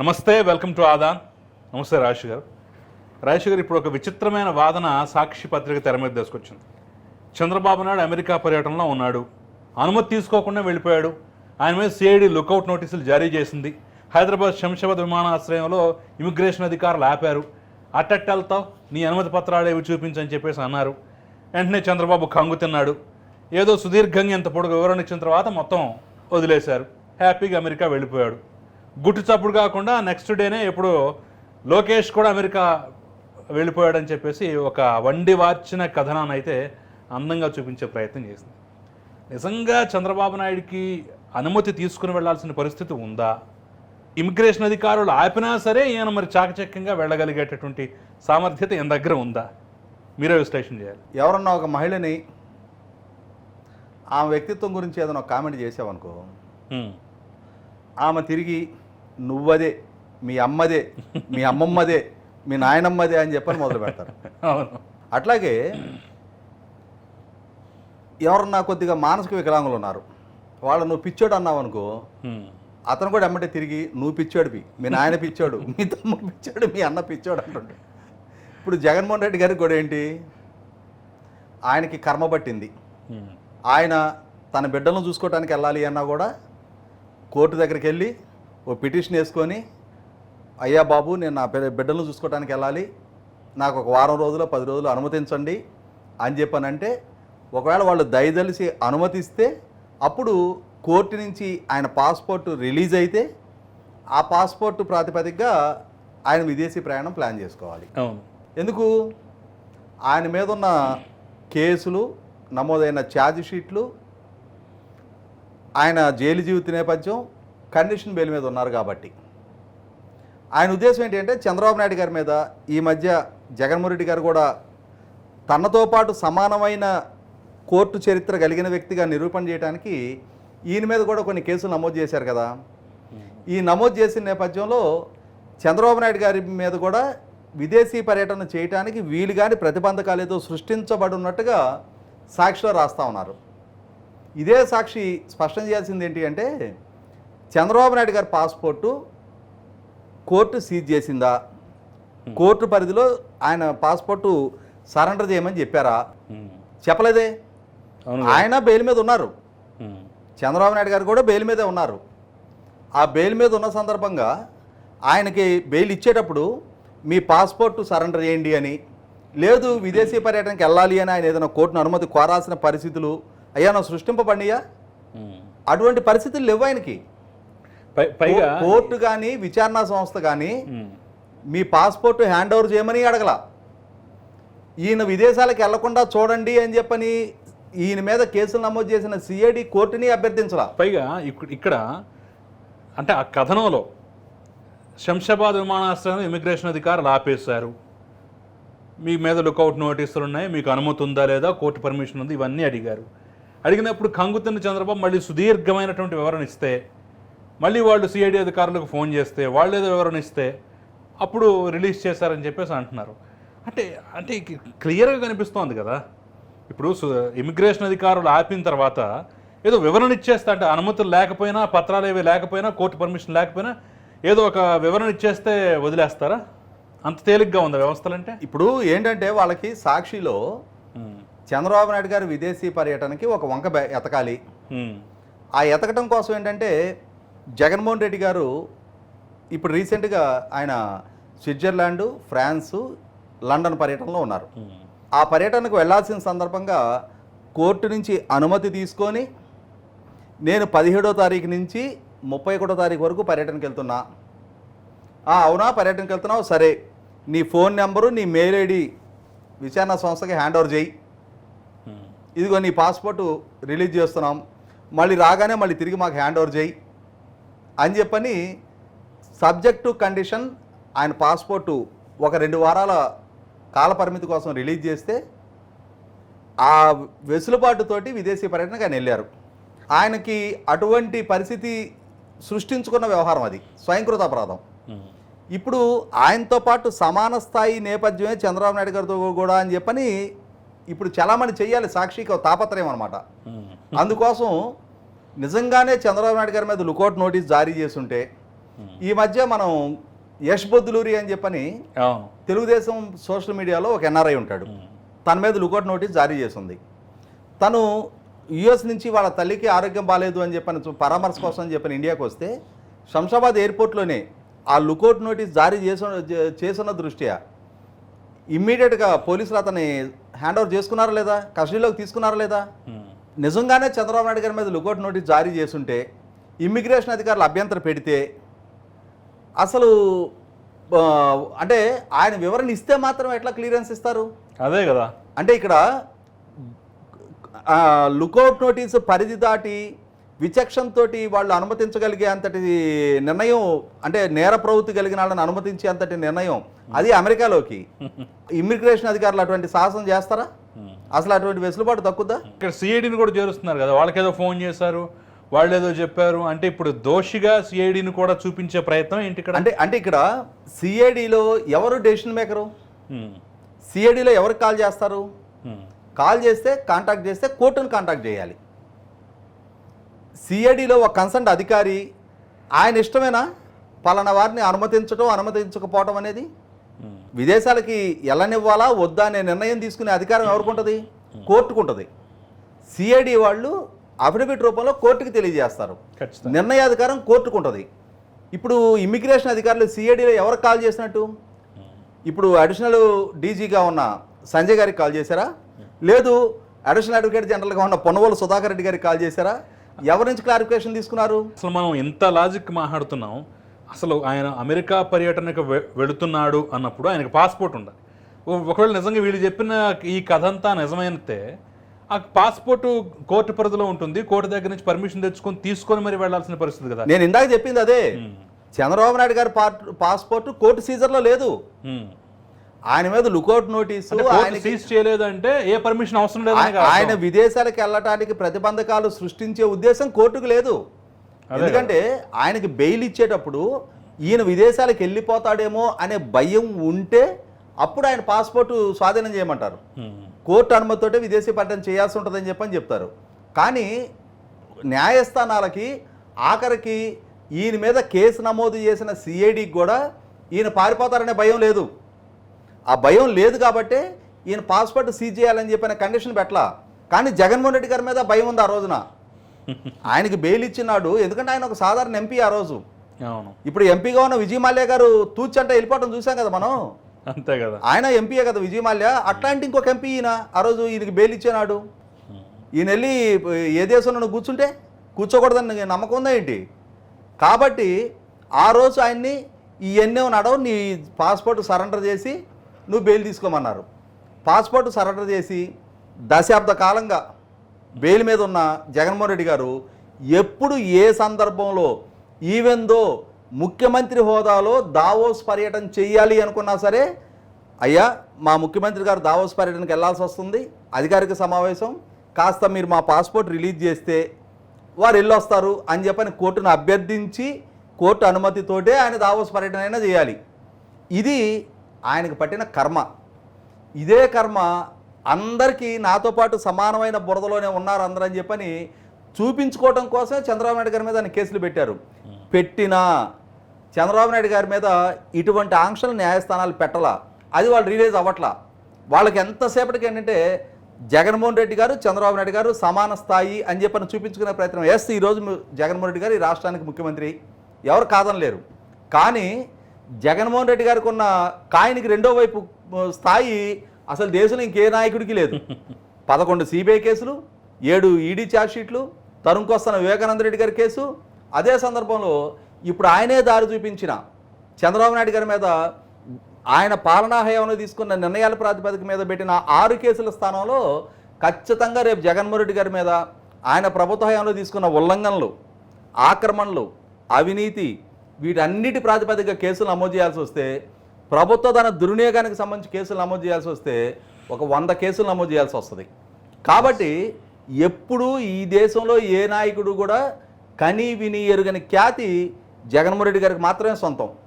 నమస్తే welcome to Aadan. నమస్తే రాజేష్ గారు. రాజేష్ గారు ఇప్పుడు ఒక విచిత్రమైన వాదన సాక్షి పత్రిక తెర మీద తీసుకొచ్చింది. చంద్రబాబు నాయుడు అమెరికా పర్యటనలో ఉన్నాడు. అనుమతి తీసుకోకుండా వెళ్ళిపోయాడు. ఆయన మీద సిఐడి లుకౌట్ నోటీసులు జారీ చేసింది. హైదరాబాద్ శంషాబాద్ విమానాశ్రయంలో ఇమిగ్రేషన్ అధికారులు ఆపారు. అట్టట్టెళ్తావు నీ అనుమతి పత్రాలు ఏవి చూపించని చెప్పేసి అన్నారు. వెంటనే చంద్రబాబు కంగు తిన్నాడు. ఏదో సుదీర్ఘంగా ఇంత పొడుగు వివరణ ఇచ్చిన తర్వాత మొత్తం వదిలేశారు. హ్యాపీగా అమెరికా వెళ్ళిపోయాడు. గుట్టు చప్పుడు కాకుండా నెక్స్ట్ డేనే ఎప్పుడు లోకేష్ కూడా అమెరికా వెళ్ళిపోయాడని చెప్పేసి ఒక వండి వార్చిన కథనాన్ని అయితే అందంగా చూపించే ప్రయత్నం చేసింది. నిజంగా చంద్రబాబు నాయుడికి అనుమతి తీసుకుని వెళ్ళాల్సిన పరిస్థితి ఉందా? ఇమిగ్రేషన్ అధికారులు ఆపినా సరే ఈయన మరి చాకచక్యంగా వెళ్ళగలిగేటటువంటి సామర్థ్యత ఈయన దగ్గర ఉందా? మీరే విశ్లేషణ చేయాలి. ఎవరన్నా ఒక మహిళని ఆమె వ్యక్తిత్వం గురించి ఏదైనా కామెంట్ చేసావనుకో. ఆమె తిరిగి నువ్వదే మీ అమ్మదే మీ అమ్మమ్మదే మీ నాయనమ్మదే అని చెప్పని మొదలు పెడతారు. అవును. అట్లాగే ఎవరన్నా కొద్దిగా మానసిక వికలాంగులు ఉన్నారు. వాళ్ళు నువ్వు పిచ్చోడు అన్నావు అనుకో. అతను కూడా ఎమ్మటే తిరిగి నువ్వు పిచ్చోడివి మీ నాయన పిచ్చోడు మీ తమ్ముడు పిచ్చోడు మీ అన్న పిచ్చోడు అంటుండే. ఇప్పుడు జగన్మోహన్ రెడ్డి గారికి కూడా ఏంటి? ఆయనకి కర్మ పట్టింది. ఆయన తన బిడ్డలను చూసుకోవడానికి వెళ్ళాలి అన్నా కూడా కోర్టు దగ్గరికి వెళ్ళి ఓ పిటిషన్ వేసుకొని అయ్యా బాబు నేను నా బిడ్డ- బిడ్డలను చూసుకోవడానికి వెళ్ళాలి. నాకు ఒక వారం రోజులు పది రోజులు అనుమతించండి. అని చెప్పానంటే ఒకవేళ వాళ్ళు దయదలిసి అనుమతిస్తే అప్పుడు కోర్టు నుంచి ఆయన పాస్పోర్ట్ రిలీజ్ అయితే ఆ పాస్పోర్ట్ ప్రాతిపదికగా ఆయన విదేశీ ప్రయాణం ప్లాన్ చేసుకోవాలి. అవును. ఎందుకు? ఆయన మీద ఉన్న కేసులు నమోదైన ఛార్జ్ షీట్లు ఆయన జైలు జీవిత నేపథ్యం కండిషన్ బెయిల్ మీద ఉన్నారు కాబట్టి. ఆయన ఉద్దేశం ఏంటంటే చంద్రబాబు నాయుడు గారి మీద ఈ మధ్య జగన్మోహన్ రెడ్డి గారు కూడా తనతో పాటు సమానమైన కోర్టు చరిత్ర కలిగిన వ్యక్తిగా నిరూపణ చేయడానికి ఈయన మీద కూడా కొన్ని కేసులు నమోదు చేశారు కదా. ఈ నమోదు చేసిన నేపథ్యంలో చంద్రబాబు నాయుడు గారి మీద కూడా విదేశీ పర్యటన చేయడానికి వీలు కాని ప్రతిబంధకాలు ఏదో సృష్టించబడి ఉన్నట్టుగా సాక్షిలో రాస్తా ఉన్నారు. ఇదే సాక్షి స్పష్టం చేయాల్సింది ఏంటి అంటే చంద్రబాబు నాయుడు గారి పాస్పోర్టు కోర్టు సీజ్ చేసిందా? కోర్టు పరిధిలో ఆయన పాస్పోర్టు సరెండర్ చేయమని చెప్పారా. చెప్పలేదే. ఆయన బెయిల్ మీద ఉన్నారు. చంద్రబాబు నాయుడు గారు కూడా బెయిల్ మీదే ఉన్నారు. ఆ బెయిల్ మీద ఉన్న సందర్భంగా ఆయనకి బెయిల్ ఇచ్చేటప్పుడు మీ పాస్పోర్ట్ సరెండర్ చేయండి అని లేదు విదేశీ పర్యటనకి వెళ్ళాలి అని ఆయన ఏదైనా కోర్టును అనుమతి కోరాల్సిన పరిస్థితులు అయ్యా నా సృష్టింపబడియా హ్మ్. అటువంటి పరిస్థితులు లేవు ఆయనకి. పైగా కోర్టు కానీ విచారణ సంస్థ కానీ. మీ పాస్పోర్ట్ హ్యాండ్ ఓవర్ చేయమని అడగల. ఈయన విదేశాలకు వెళ్ళకుండా చూడండి అని చెప్పని ఈయన మీద కేసులు నమోదు చేసిన సిఐడి కోర్టుని అభ్యర్థించలా. పైగా ఇక్- ఇక్కడ అంటే ఆ కథనంలో శంషాబాద్ విమానాశ్రయంలో ఇమిగ్రేషన్ అధికారులు ఆపేశారు. మీ మీద లుకౌట్ నోటీసులు ఉన్నాయి మీకు అనుమతి ఉందా లేదా కోర్టు పర్మిషన్ ఉంది ఇవన్నీ అడిగారు. అడిగినప్పుడు కంగుతున్న చంద్రబాబు మళ్ళీ సుదీర్ఘమైనటువంటి వివరణ ఇస్తే మళ్ళీ వాళ్ళు సిఐడి అధికారులకు ఫోన్ చేస్తే వాళ్ళు ఏదో వివరణ ఇస్తే అప్పుడు రిలీజ్ చేశారని చెప్పేసి అంటున్నారు. అంటే అంటే క్లియర్గా కనిపిస్తోంది కదా. ఇప్పుడు ఇమిగ్రేషన్ అధికారులు ఆపిన తర్వాత ఏదో వివరణ ఇచ్చేస్తే అంటే అనుమతులు లేకపోయినా పత్రాలు ఏవి లేకపోయినా కోర్టు పర్మిషన్ లేకపోయినా ఏదో ఒక వివరణ ఇచ్చేస్తే వదిలేస్తారా? అంత తేలిగ్గా ఉందా వ్యవస్థలంటే? ఇప్పుడు ఏంటంటే వాళ్ళకి సాక్షిలో చంద్రబాబు నాయుడు గారు విదేశీ పర్యటనకి ఒక వంక ఎతకాలి. ఆ ఎతకటం కోసం ఏంటంటే జగన్మోహన్ రెడ్డి గారు ఇప్పుడు రీసెంట్గా ఆయన స్విట్జర్లాండ్ ఫ్రాన్సు లండన్ పర్యటనలో ఉన్నారు. ఆ పర్యటనకు వెళ్ళాల్సిన సందర్భంగా కోర్టు నుంచి అనుమతి తీసుకొని నేను పదిహేడో తారీఖు నుంచి ముప్పై ఒకటో తారీఖు వరకు పర్యటనకి వెళ్తున్నా. "ఆ, అవునా? పర్యటనకి వెళ్తున్నావు? సరే. నీ ఫోన్ నెంబరు నీ మెయిల్ ఐడి విచారణ సంస్థకి హ్యాండ్ ఓవర్ చేయి. ఇదిగో నీ పాస్పోర్టు రిలీజ్ చేస్తున్నాం. మళ్ళీ రాగానే మళ్ళీ తిరిగి మాకు హ్యాండ్ ఓవర్ చేయి. అని చెప్పని సబ్జెక్టు కండిషన్ ఆయన పాస్పోర్టు ఒక రెండు వారాల కాల పరిమితి కోసం రిలీజ్ చేస్తే ఆ వెసులుబాటుతోటి విదేశీ పర్యటనకు ఆయన వెళ్ళారు. ఆయనకి అటువంటి పరిస్థితి సృష్టించుకున్న వ్యవహారం అది స్వయంకృత అపరాధం. ఇప్పుడు ఆయనతో పాటు సమాన స్థాయి నేపథ్యమే చంద్రబాబు నాయుడు గారితో కూడా అని చెప్పని ఇప్పుడు చలామణి చేయాలి సాక్షికి తాపత్రయం అనమాట అందుకోసం నిజంగానే చంద్రబాబు నాయుడు గారి మీద లుకౌట్ నోటీస్ జారీ చేస్తుంటే ఈ మధ్య మనం యష్ బొద్దులూరి అని చెప్పని తెలుగుదేశం సోషల్ మీడియాలో ఒక ఎన్ఆర్ఐ ఉంటాడు. తన మీద లుకౌట్ నోటీస్ జారీ చేసింది తను యుఎస్ నుంచి వాళ్ళ తల్లికి ఆరోగ్యం బాగాలేదు అని చెప్పని పరామర్శ కోసం అని చెప్పని ఇండియాకి వస్తే శంషాబాద్ ఎయిర్పోర్ట్లోనే ఆ లుకౌట్ నోటీస్ జారీ చేసిన చే- చేసిన దృష్ట్యా ఇమ్మీడియట్గా పోలీసులు అతన్ని హ్యాండ్ ఓవర్ చేసుకున్నారా లేదా? కస్టడీలోకి తీసుకున్నారా లేదా. నిజంగానే చంద్రబాబు నాయుడు గారి మీద లుకౌట్ నోటీస్ జారీ చేస్తుంటే ఇమ్మిగ్రేషన్ అధికారులు అభ్యంతరం పెడితే అసలు అంటే ఆయన వివరణ ఇస్తే మాత్రం ఎట్లా క్లియరెన్స్ ఇస్తారు? అదే కదా. అంటే ఇక్కడ లుకౌట్ నోటీసు పరిధి దాటి విచక్షణతో వాళ్ళు అనుమతించగలిగే అంతటి నిర్ణయం అంటే నేర ప్రవృత్తి కలిగిన వాళ్ళని అనుమతించే అంతటి నిర్ణయం అది అమెరికాలోకి. ఇమ్మిగ్రేషన్ అధికారులు అటువంటి సాహసం చేస్తారా. అసలు అటువంటి వెసులుబాటు తక్కుద్దా ఇక్కడ సిఐడిని కూడా చేరుస్తున్నారు కదా వాళ్ళకేదో ఫోన్ చేశారు వాళ్ళు ఏదో చెప్పారు అంటే ఇప్పుడు దోషిగా సిఐడిని కూడా చూపించే ప్రయత్నం ఏంటి ఇక్కడ అంటే అంటే ఇక్కడ సిఐడిలో ఎవరు డెసిషన్ మేకరు. సిఐడిలో ఎవరు కాల్ చేస్తారు. కాల్ చేస్తే కాంటాక్ట్ చేస్తే కోర్టును కాంటాక్ట్ చేయాలి సిఐడిలో ఒక కన్సల్ట్ అధికారి ఆయన ఇష్టమేనా పలానా వారిని అనుమతించడం అనుమతించకపోవటం అనేది. విదేశాలకి ఎల్లనివ్వాలా వద్దా అనే నిర్ణయం తీసుకునే అధికారం ఎవరికుంటుంది? కోర్టుకుంటుంది. సిఐడి వాళ్ళు అఫిడవిట్ రూపంలో కోర్టుకి తెలియజేస్తారు. నిర్ణయాధికారం కోర్టుకుంటుంది. ఇప్పుడు ఇమ్మిగ్రేషన్ అధికారులు సిఐడిలో ఎవరు కాల్ చేసినట్టు? ఇప్పుడు అడిషనల్ డీజీగా ఉన్న సంజయ్ గారికి కాల్ చేశారా? లేదు అడిషనల్ అడ్వకేట్ జనరల్గా ఉన్న పొన్నవోలు సుధాకర్ రెడ్డి గారికి కాల్ చేశారా? ఎవరి నుంచి క్లారిఫికేషన్ తీసుకున్నారు? అసలు మనం ఎంత లాజిక్ మాట్లాడుతున్నాం అసలు ఆయన అమెరికా పర్యటనకు వెళుతున్నాడు అన్నప్పుడు ఆయనకు పాస్పోర్ట్ ఉండాలి. ఒకవేళ నిజంగా వీళ్ళు చెప్పిన ఈ కథ అంతా నిజమైతే ఆ పాస్పోర్ట్ కోర్టు పరిధిలో ఉంటుంది కోర్టు దగ్గర నుంచి పర్మిషన్ తెచ్చుకొని తీసుకొని మరి వెళ్ళాల్సిన పరిస్థితి కదా. నేను ఇందాక చెప్పింది అదే. చంద్రబాబు నాయుడు గారి పార్ట్ పాస్పోర్ట్ కోర్టు సీజర్లో లేదు. ఆయన మీద లుకౌట్ నోటీసు ఆయనకి సీజ్ చేయలేదు అంటే ఏ పర్మిషన్ అవసరం కాదు. ఆయన విదేశాలకు వెళ్ళటానికి ప్రతిబంధకాలు సృష్టించే ఉద్దేశం కోర్టుకు లేదు. ఎందుకంటే ఆయనకి బెయిల్ ఇచ్చేటప్పుడు ఈయన విదేశాలకు వెళ్ళిపోతాడేమో అనే భయం ఉంటే అప్పుడు ఆయన పాస్పోర్ట్ స్వాధీనం చేయమంటారు. కోర్టు అనుమతితోటే విదేశీ పర్యటన చేయాల్సి ఉంటుందని చెప్పని చెప్తారు. కానీ న్యాయస్థానాలకి ఆఖరికి ఈయన మీద కేసు నమోదు చేసిన సిఐడికి కూడా ఈయన పారిపోతారనే భయం లేదు. ఆ భయం లేదు కాబట్టే ఈయన పాస్పోర్ట్ సీజ్ చేయాలని చెప్పిన కండిషన్ పెట్టలా. కానీ జగన్మోహన్ రెడ్డి గారి మీద భయం ఉంది ఆ రోజున. ఆయనకి బెయిల్ ఇచ్చినాడు. ఎందుకంటే ఆయన ఒక సాధారణ ఎంపీ ఆ రోజు. అవును. ఇప్పుడు ఎంపీగా ఉన్న విజయ్ మాల్యా గారు తూచంటే వెళ్ళిపోవడం చూసాం కదా మనం? అంతే కదా. ఆయన ఎంపీయే కదా విజయ్ మాల్యా? అట్లాంటి ఇంకొక ఎంపీ ఈయన ఆ రోజు ఈయనకి బెయిల్ ఇచ్చేనాడు. ఈయన వెళ్ళి ఏ దేశంలో కూర్చుంటే కూర్చోకూడదని నమ్మకం ఉందా ఏంటి? కాబట్టి ఆ రోజు ఆయన్ని ఇవన్నీ నడవు నీ పాస్పోర్ట్ సరెండర్ చేసి నువ్వు బెయిల్ తీసుకోమన్నారు. పాస్పోర్ట్ సరెండర్ చేసి దశాబ్ద కాలంగా బెయిల్ మీద ఉన్న జగన్మోహన్ రెడ్డి గారు ఎప్పుడు ఏ సందర్భంలో ఈవెందో ముఖ్యమంత్రి హోదాలో దావోస్ పర్యటన చేయాలి అనుకున్నా సరే అయ్యా మా ముఖ్యమంత్రి గారు దావోస్ పర్యటనకు వెళ్ళాల్సి వస్తుంది అధికారిక సమావేశం కాస్త మీరు మా పాస్పోర్ట్ రిలీజ్ చేస్తే వారు వెళ్ళొస్తారు అని చెప్పని కోర్టును అభ్యర్థించి కోర్టు అనుమతితోటే ఆయన దావోస్ పర్యటన అయినా చేయాలి. ఇది ఆయనకు పట్టిన కర్మ. ఇదే కర్మ అందరికీ నాతో పాటు సమానమైన బురదలోనే ఉన్నారు అందరూ అని చెప్పని చూపించుకోవడం కోసమే చంద్రబాబు నాయుడు గారి మీద ఆయన కేసులు పెట్టారు. పెట్టినా చంద్రబాబు నాయుడు గారి మీద ఇటువంటి ఆంక్షలు న్యాయస్థానాలు పెట్టలా. అది వాళ్ళు రిలీజ్ అవ్వట్లా. వాళ్ళకి ఎంతసేపటికి ఏంటంటే జగన్మోహన్ రెడ్డి గారు చంద్రబాబు నాయుడు గారు సమాన స్థాయి అని చెప్పని చూపించుకునే ప్రయత్నం వేస్తే ఈరోజు జగన్మోహన్ రెడ్డి గారు ఈ రాష్ట్రానికి ముఖ్యమంత్రి. ఎవరు కాదనలేరు. కానీ జగన్మోహన్ రెడ్డి గారికి ఉన్న కాయనికి రెండో వైపు స్థాయి అసలు దేశంలో ఇంకే నాయకుడికి లేదు. పదకొండు సిబిఐ కేసులు ఏడు ఈడీ ఛార్జ్షీట్లు తరుణ్కొస్తున్న వివేకానంద రెడ్డి గారి కేసు. అదే సందర్భంలో ఇప్పుడు ఆయనే దారి చూపించిన చంద్రబాబు నాయుడు గారి మీద ఆయన పాలనా హయాంలో తీసుకున్న నిర్ణయాల ప్రాతిపదిక మీద పెట్టిన ఆరు కేసుల స్థానంలో ఖచ్చితంగా రేపు జగన్మోహన్ రెడ్డి గారి మీద ఆయన ప్రభుత్వ హయాంలో తీసుకున్న ఉల్లంఘనలు ఆక్రమణలు అవినీతి వీటన్నిటి ప్రాతిపదిక కేసులు నమోదు చేయాల్సి వస్తే ప్రభుత్వ ధన దుర్వినియోగానికి సంబంధించి కేసులు నమోదు చేయాల్సి వస్తే ఒక వంద కేసులు నమోదు చేయాల్సి వస్తుంది. కాబట్టి ఎప్పుడూ ఈ దేశంలో ఏ నాయకుడు కూడా కని విని ఎరుగని ఖ్యాతి జగన్మోహన్ రెడ్డి గారికి మాత్రమే సొంతం.